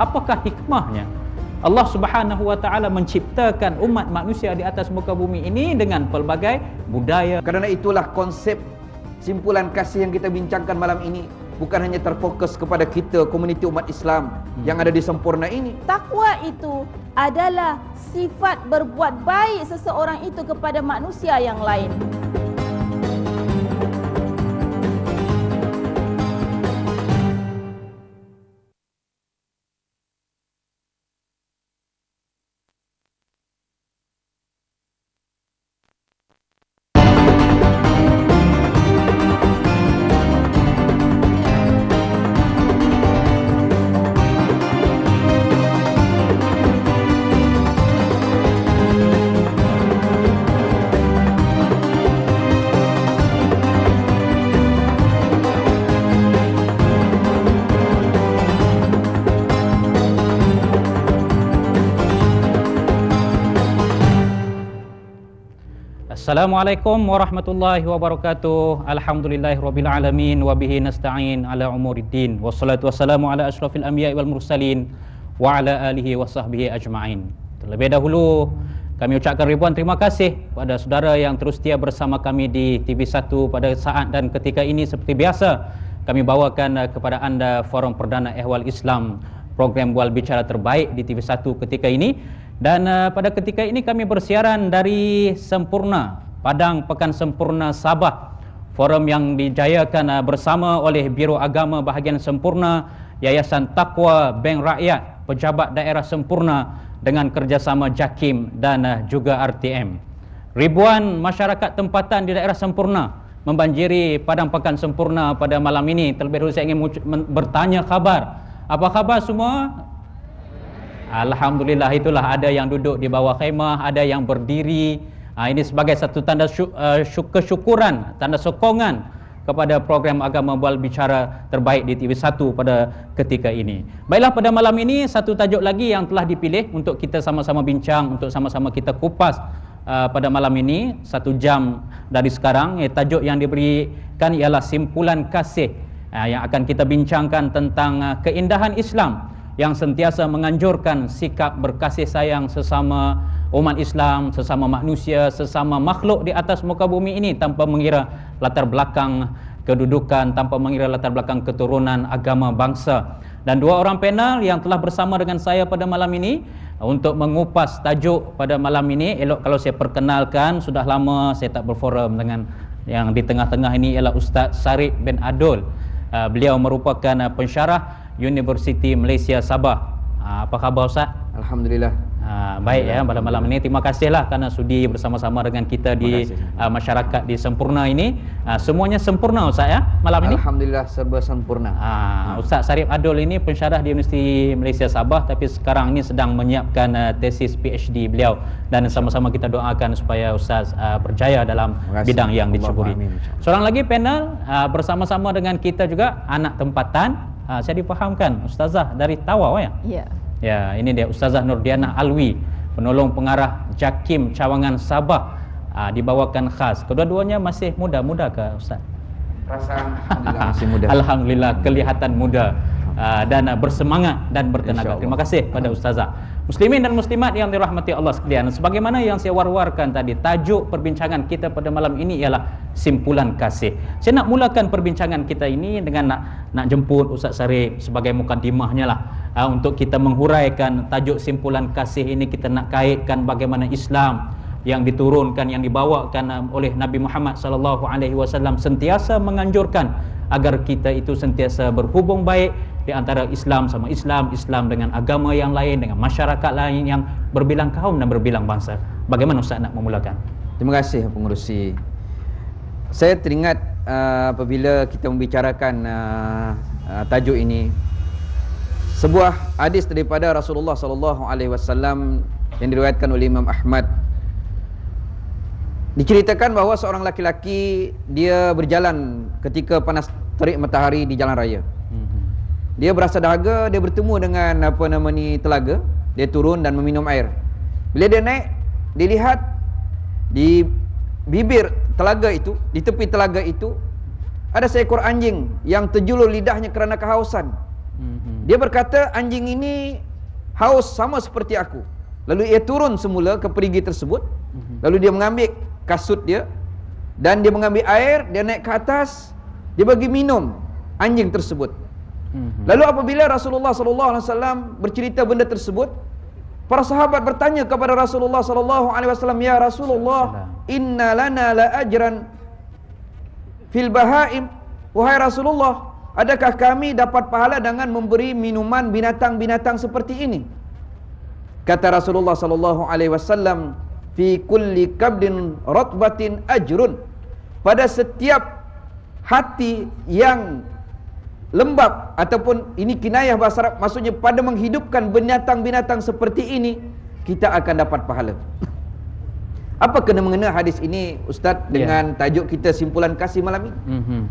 Apakah hikmahnya? Allah Subhanahu wa taala menciptakan umat manusia di atas muka bumi ini dengan pelbagai budaya. Kerana itulah konsep simpulan kasih yang kita bincangkan malam ini bukan hanya terfokus kepada kita komuniti umat Islam hmm. yang ada di sempurna ini. Takwa itu adalah sifat berbuat baik seseorang itu kepada manusia yang lain. Assalamualaikum warahmatullahi wabarakatuh. Alhamdulillahirabbil alamin wa bihi nasta'in ala umuriddin. Wassalatu wassalamu ala asyrafil anbiya'i wal mursalin wa ala alihi wa sahbihi ajma'in. Terlebih dahulu kami ucapkan ribuan terima kasih kepada saudara yang terus setia bersama kami di TV1 pada saat dan ketika ini seperti biasa kami bawakan kepada anda forum perdana ehwal Islam program bual bicara terbaik di TV1 ketika ini dan uh, pada ketika ini kami bersiaran dari Sempurna, Padang Pekan Sempurna Sabah. Forum yang dijayakan uh, bersama oleh Biro Agama Bahagian Sempurna, Yayasan Takwa Bank Rakyat, Pejabat Daerah Sempurna dengan kerjasama JAKIM dan uh, juga RTM. Ribuan masyarakat tempatan di daerah Sempurna membanjiri Padang Pekan Sempurna pada malam ini. Terlebih dahulu saya ingin bertanya khabar. Apa khabar semua? Alhamdulillah itulah ada yang duduk di bawah khemah, ada yang berdiri. Ha, ini sebagai satu tanda syuk, uh, syuk, kesyukuran, tanda sokongan kepada program agama bual bicara terbaik di TV1 pada ketika ini. Baiklah pada malam ini satu tajuk lagi yang telah dipilih untuk kita sama-sama bincang, untuk sama-sama kita kupas uh, pada malam ini satu jam dari sekarang. Eh, tajuk yang diberikan ialah simpulan kasih uh, yang akan kita bincangkan tentang uh, keindahan Islam yang sentiasa menganjurkan sikap berkasih sayang sesama umat Islam, sesama manusia, sesama makhluk di atas muka bumi ini tanpa mengira latar belakang kedudukan, tanpa mengira latar belakang keturunan agama bangsa. Dan dua orang panel yang telah bersama dengan saya pada malam ini untuk mengupas tajuk pada malam ini, elok kalau saya perkenalkan, sudah lama saya tak berforum dengan yang di tengah-tengah ini ialah Ustaz Sarip bin Adul. Uh, beliau merupakan uh, pensyarah University Malaysia Sabah. Ha, apa khabar Ustaz? Alhamdulillah. Ha, baik ya pada malam ini terima kasihlah kerana sudi bersama-sama dengan kita di uh, masyarakat di Sempurna ini. Uh, semuanya sempurna Ustaz ya malam ini? Alhamdulillah serba sempurna. Ha, Ustaz Sarif Adul ini pensyarah di Universiti Malaysia Sabah tapi sekarang ini sedang menyiapkan uh, tesis PhD beliau dan sama-sama kita doakan supaya Ustaz uh, berjaya dalam bidang yang diceburi. Seorang lagi panel uh, bersama-sama dengan kita juga anak tempatan Ha, saya difahamkan ustazah dari Tawau ya? Ya. Ya, ini dia ustazah Nurdiana Alwi, penolong pengarah Jakim Cawangan Sabah. Ha, dibawakan khas. Kedua-duanya masih muda-muda ke ustaz? Perasaan alhamdulillah masih muda. alhamdulillah kelihatan muda uh, dan uh, bersemangat dan bertenaga. Terima kasih pada ustazah. Muslimin dan muslimat yang dirahmati Allah sekalian, sebagaimana yang saya war-warkan tadi, tajuk perbincangan kita pada malam ini ialah simpulan kasih. Saya nak mulakan perbincangan kita ini dengan nak nak jemput Ustaz Sarif sebagai mukadimahnya lah uh, untuk kita menghuraikan tajuk simpulan kasih ini kita nak kaitkan bagaimana Islam yang diturunkan yang dibawakan uh, oleh Nabi Muhammad sallallahu alaihi wasallam sentiasa menganjurkan agar kita itu sentiasa berhubung baik di antara Islam sama Islam, Islam dengan agama yang lain, dengan masyarakat lain yang berbilang kaum dan berbilang bangsa. Bagaimana Ustaz nak memulakan? Terima kasih pengurusi. Saya teringat uh, apabila kita membicarakan uh, uh, tajuk ini sebuah hadis daripada Rasulullah sallallahu alaihi wasallam yang diriwayatkan oleh Imam Ahmad diceritakan bahawa seorang laki-laki dia berjalan ketika panas terik matahari di jalan raya. Dia berasa dahaga, dia bertemu dengan apa nama ni telaga, dia turun dan meminum air. Bila dia naik, dia lihat di bibir telaga itu, di tepi telaga itu ada seekor anjing yang terjulur lidahnya kerana kehausan. Mhm. Dia berkata anjing ini haus sama seperti aku. Lalu ia turun semula ke perigi tersebut. Mhm. Lalu dia mengambil kasut dia dan dia mengambil air, dia naik ke atas, dia bagi minum anjing tersebut. Mhm. Lalu apabila Rasulullah sallallahu alaihi wasallam bercerita benda tersebut, para sahabat bertanya kepada Rasulullah sallallahu alaihi wasallam, "Ya Rasulullah, inna lana la ajran fil bahaim?" Wahai Rasulullah, adakah kami dapat pahala dengan memberi minuman binatang-binatang seperti ini? Kata Rasulullah sallallahu alaihi wasallam, "Fi kulli kabdin ratbatin ajrun." Pada setiap hati yang lembab ataupun ini kinayah bahasa Arab maksudnya pada menghidupkan binatang-binatang seperti ini kita akan dapat pahala. Apa kena mengena hadis ini Ustaz Ya. dengan tajuk kita simpulan kasih malam ini? Mhm.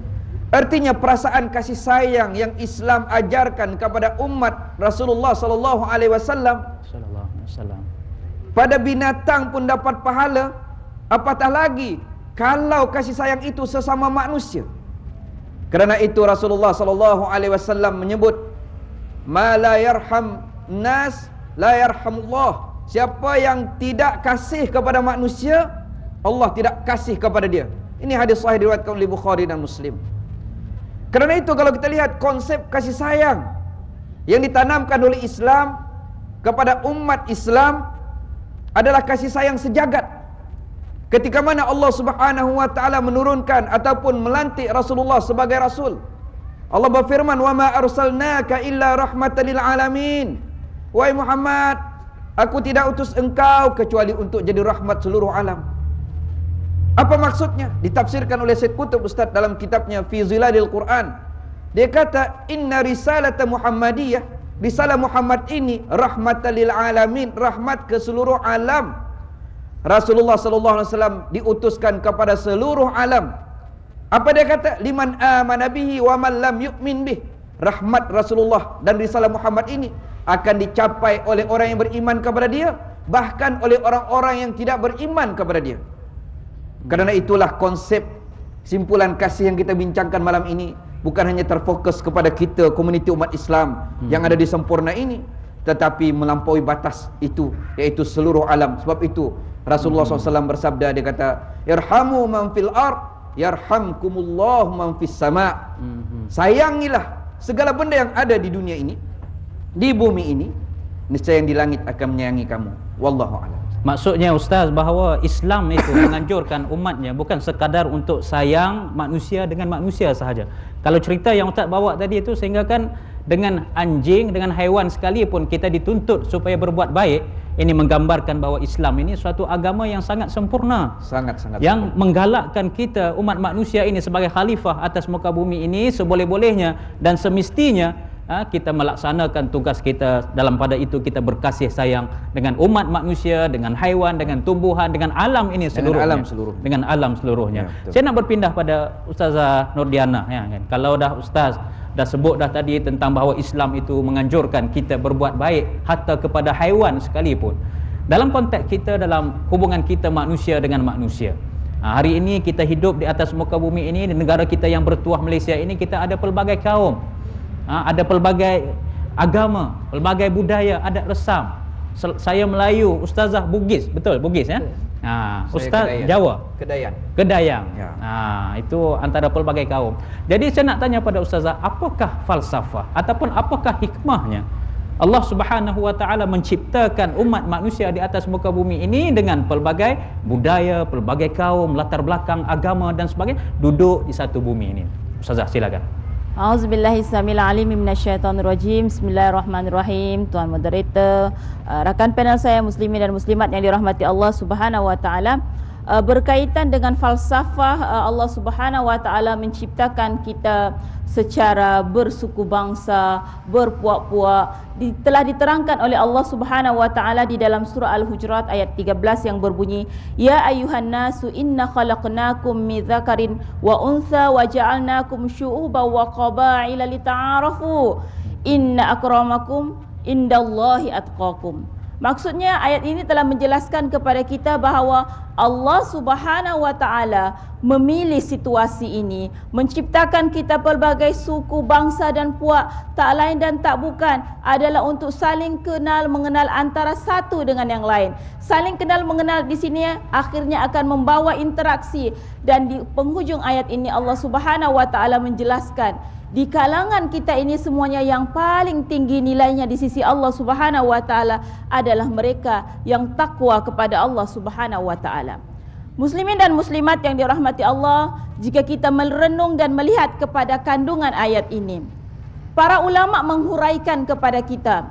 Artinya perasaan kasih sayang yang Islam ajarkan kepada umat Rasulullah sallallahu alaihi wasallam Sallallahu alaihi wasallam. Pada binatang pun dapat pahala. Apatah lagi kalau kasih sayang itu sesama manusia. Kerana itu Rasulullah sallallahu alaihi wasallam menyebut ma la yarham nas la yarhamullah. Siapa yang tidak kasih kepada manusia Allah tidak kasih kepada dia. Ini hadis sahih diriwayatkan oleh Bukhari dan Muslim. Kerana itu kalau kita lihat konsep kasih sayang yang ditanamkan oleh Islam kepada umat Islam adalah kasih sayang sejagat. Ketika mana Allah Subhanahu wa taala menurunkan ataupun melantik Rasulullah sebagai rasul. Allah berfirman, "Wa ma arsalnaka illa rahmatan lil alamin." Wahai Muhammad, aku tidak utus engkau kecuali untuk jadi rahmat seluruh alam. Apa maksudnya? Ditafsirkan oleh Syed Qutb Ustaz dalam kitabnya Fi Zilalil Quran. Dia kata, "Inna risalata Muhammadiyah, risalah Muhammad ini rahmatan lil alamin, rahmat ke seluruh alam." Rasulullah sallallahu alaihi wasallam diutuskan kepada seluruh alam. Apa dia kata? Liman amana bihi wa man lam yu'min bih. Rahmat Rasulullah dan risalah Muhammad ini akan dicapai oleh orang yang beriman kepada dia, bahkan oleh orang-orang yang tidak beriman kepada dia. Kerana itulah konsep simpulan kasih yang kita bincangkan malam ini bukan hanya terfokus kepada kita komuniti umat Islam hmm. yang ada di sempurna ini tetapi melampaui batas itu iaitu seluruh alam sebab itu Rasulullah hmm. SAW bersabda dia kata irhamu man fil ard yarhamkumullah man fis sama Mhm. sayangilah segala benda yang ada di dunia ini di bumi ini niscaya yang di langit akan menyayangi kamu wallahu a'lam Maksudnya Ustaz bahawa Islam itu menganjurkan umatnya bukan sekadar untuk sayang manusia dengan manusia sahaja. Kalau cerita yang Ustaz bawa tadi itu sehingga kan dengan anjing, dengan haiwan sekalipun kita dituntut supaya berbuat baik, ini menggambarkan bahawa Islam ini suatu agama yang sangat sempurna. sangat-sangat yang menggalakkan kita umat manusia ini sebagai khalifah atas muka bumi ini seboleh-bolehnya dan semestinya ha, kita melaksanakan tugas kita. Dalam pada itu kita berkasih sayang dengan umat manusia dengan haiwan dengan tumbuhan dengan alam ini Dengan seluruhnya. alam seluruhnya. dengan alam seluruhnya. Ya, betul. saya nak berpindah pada ustazah Nurdiana ya kan. Kalau dah ustaz dah sebut dah tadi tentang bahawa Islam itu menganjurkan kita berbuat baik hatta kepada haiwan sekalipun. Dalam konteks kita dalam hubungan kita manusia dengan manusia. Ha, hari ini kita hidup di atas muka bumi ini di negara kita yang bertuah Malaysia ini kita ada pelbagai kaum ha, ada pelbagai agama pelbagai budaya adat resam Sel- saya Melayu ustazah Bugis betul Bugis ya ha, ustaz Kedayan. Jawa Kedayan Kedayang. Ya. Ha, itu antara pelbagai kaum. Jadi saya nak tanya pada ustazah, apakah falsafah ataupun apakah hikmahnya Allah Subhanahu wa taala menciptakan umat manusia di atas muka bumi ini dengan pelbagai budaya, pelbagai kaum, latar belakang agama dan sebagainya duduk di satu bumi ini. Ustazah silakan. Rajim. Bismillahirrahmanirrahim. Tuan moderator, uh, rakan panel saya muslimin dan muslimat yang dirahmati Allah Subhanahu wa taala. Uh, berkaitan dengan falsafah uh, Allah Subhanahu wa taala menciptakan kita secara bersuku bangsa, berpuak-puak. Di, telah diterangkan oleh Allah Subhanahu wa taala di dalam surah Al-Hujurat ayat 13 yang berbunyi ya ayuhan nasu inna khalaqnakum min dzakarin wa untha wa ja'alnakum syu'uban wa qabaila lita'arafu. Inna akramakum indallahi atqakum. Maksudnya ayat ini telah menjelaskan kepada kita bahawa Allah Subhanahu wa taala memilih situasi ini, menciptakan kita pelbagai suku, bangsa dan puak, tak lain dan tak bukan adalah untuk saling kenal mengenal antara satu dengan yang lain. Saling kenal mengenal di sini akhirnya akan membawa interaksi dan di penghujung ayat ini Allah Subhanahu wa taala menjelaskan di kalangan kita ini semuanya yang paling tinggi nilainya di sisi Allah Subhanahu wa taala adalah mereka yang takwa kepada Allah Subhanahu wa taala. Muslimin dan muslimat yang dirahmati Allah, jika kita merenung dan melihat kepada kandungan ayat ini, para ulama menghuraikan kepada kita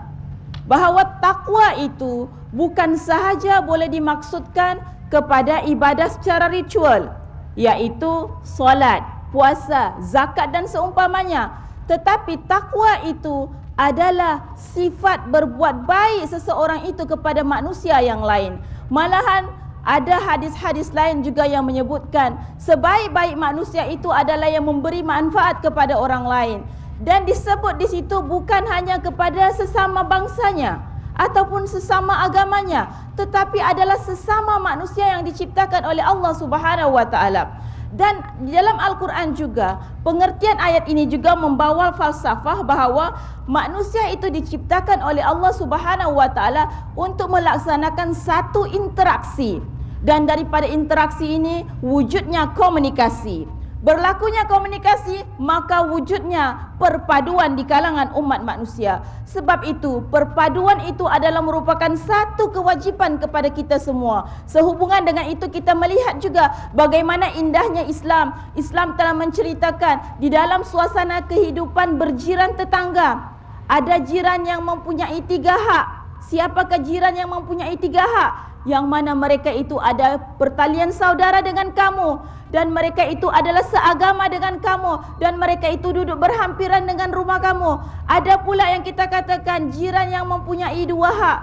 bahawa takwa itu bukan sahaja boleh dimaksudkan kepada ibadah secara ritual, iaitu solat, puasa, zakat dan seumpamanya. Tetapi takwa itu adalah sifat berbuat baik seseorang itu kepada manusia yang lain. Malahan ada hadis-hadis lain juga yang menyebutkan sebaik-baik manusia itu adalah yang memberi manfaat kepada orang lain. Dan disebut di situ bukan hanya kepada sesama bangsanya ataupun sesama agamanya, tetapi adalah sesama manusia yang diciptakan oleh Allah Subhanahu wa taala. Dan dalam Al-Quran juga pengertian ayat ini juga membawa falsafah bahawa manusia itu diciptakan oleh Allah Subhanahu wa taala untuk melaksanakan satu interaksi dan daripada interaksi ini wujudnya komunikasi. Berlakunya komunikasi maka wujudnya perpaduan di kalangan umat manusia. Sebab itu perpaduan itu adalah merupakan satu kewajipan kepada kita semua. Sehubungan dengan itu kita melihat juga bagaimana indahnya Islam. Islam telah menceritakan di dalam suasana kehidupan berjiran tetangga. Ada jiran yang mempunyai tiga hak. Siapakah jiran yang mempunyai tiga hak? Yang mana mereka itu ada pertalian saudara dengan kamu dan mereka itu adalah seagama dengan kamu dan mereka itu duduk berhampiran dengan rumah kamu. Ada pula yang kita katakan jiran yang mempunyai dua hak.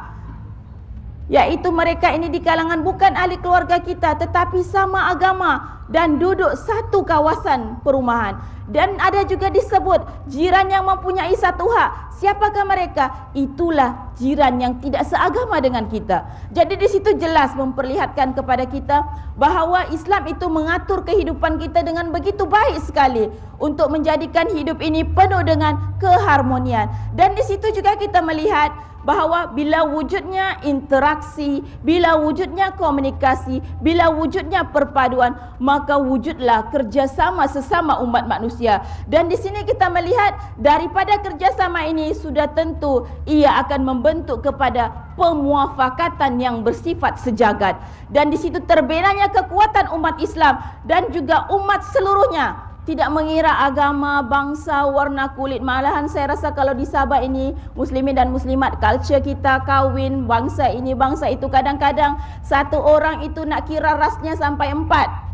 Yaitu mereka ini di kalangan bukan ahli keluarga kita tetapi sama agama dan duduk satu kawasan perumahan. Dan ada juga disebut jiran yang mempunyai satu hak. Siapakah mereka? Itulah jiran yang tidak seagama dengan kita. Jadi di situ jelas memperlihatkan kepada kita bahawa Islam itu mengatur kehidupan kita dengan begitu baik sekali untuk menjadikan hidup ini penuh dengan keharmonian. Dan di situ juga kita melihat bahawa bila wujudnya interaksi, bila wujudnya komunikasi, bila wujudnya perpaduan, maka wujudlah kerjasama sesama umat manusia. Dan di sini kita melihat daripada kerjasama ini sudah tentu ia akan membentuk kepada pemuafakatan yang bersifat sejagat. Dan di situ terbinanya kekuatan umat Islam dan juga umat seluruhnya tidak mengira agama, bangsa, warna kulit. Malahan saya rasa kalau di Sabah ini, muslimin dan muslimat, culture kita kahwin, bangsa ini, bangsa itu. Kadang-kadang satu orang itu nak kira rasnya sampai empat.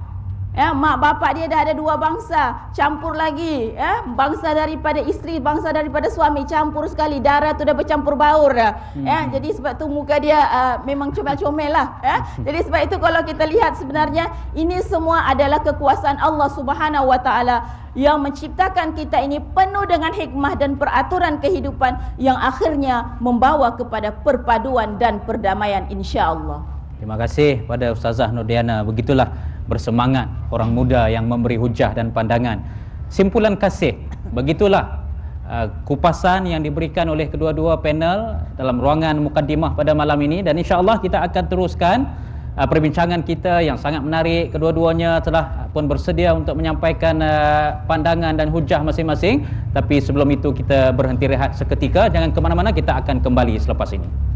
Ya, mak bapak dia dah ada dua bangsa, campur lagi, ya. Bangsa daripada isteri, bangsa daripada suami campur sekali. Darah tu dah bercampur baur dah. Hmm. Ya, jadi sebab tu muka dia uh, memang comel-comel lah, ya. Jadi sebab itu kalau kita lihat sebenarnya ini semua adalah kekuasaan Allah Subhanahu Wa Taala yang menciptakan kita ini penuh dengan hikmah dan peraturan kehidupan yang akhirnya membawa kepada perpaduan dan perdamaian insya-Allah. Terima kasih pada Ustazah Nurdiana. Begitulah bersemangat orang muda yang memberi hujah dan pandangan. Simpulan kasih. Begitulah uh, kupasan yang diberikan oleh kedua-dua panel dalam ruangan mukaddimah pada malam ini dan insya-Allah kita akan teruskan uh, perbincangan kita yang sangat menarik. Kedua-duanya telah pun bersedia untuk menyampaikan uh, pandangan dan hujah masing-masing. Tapi sebelum itu kita berhenti rehat seketika. Jangan ke mana-mana kita akan kembali selepas ini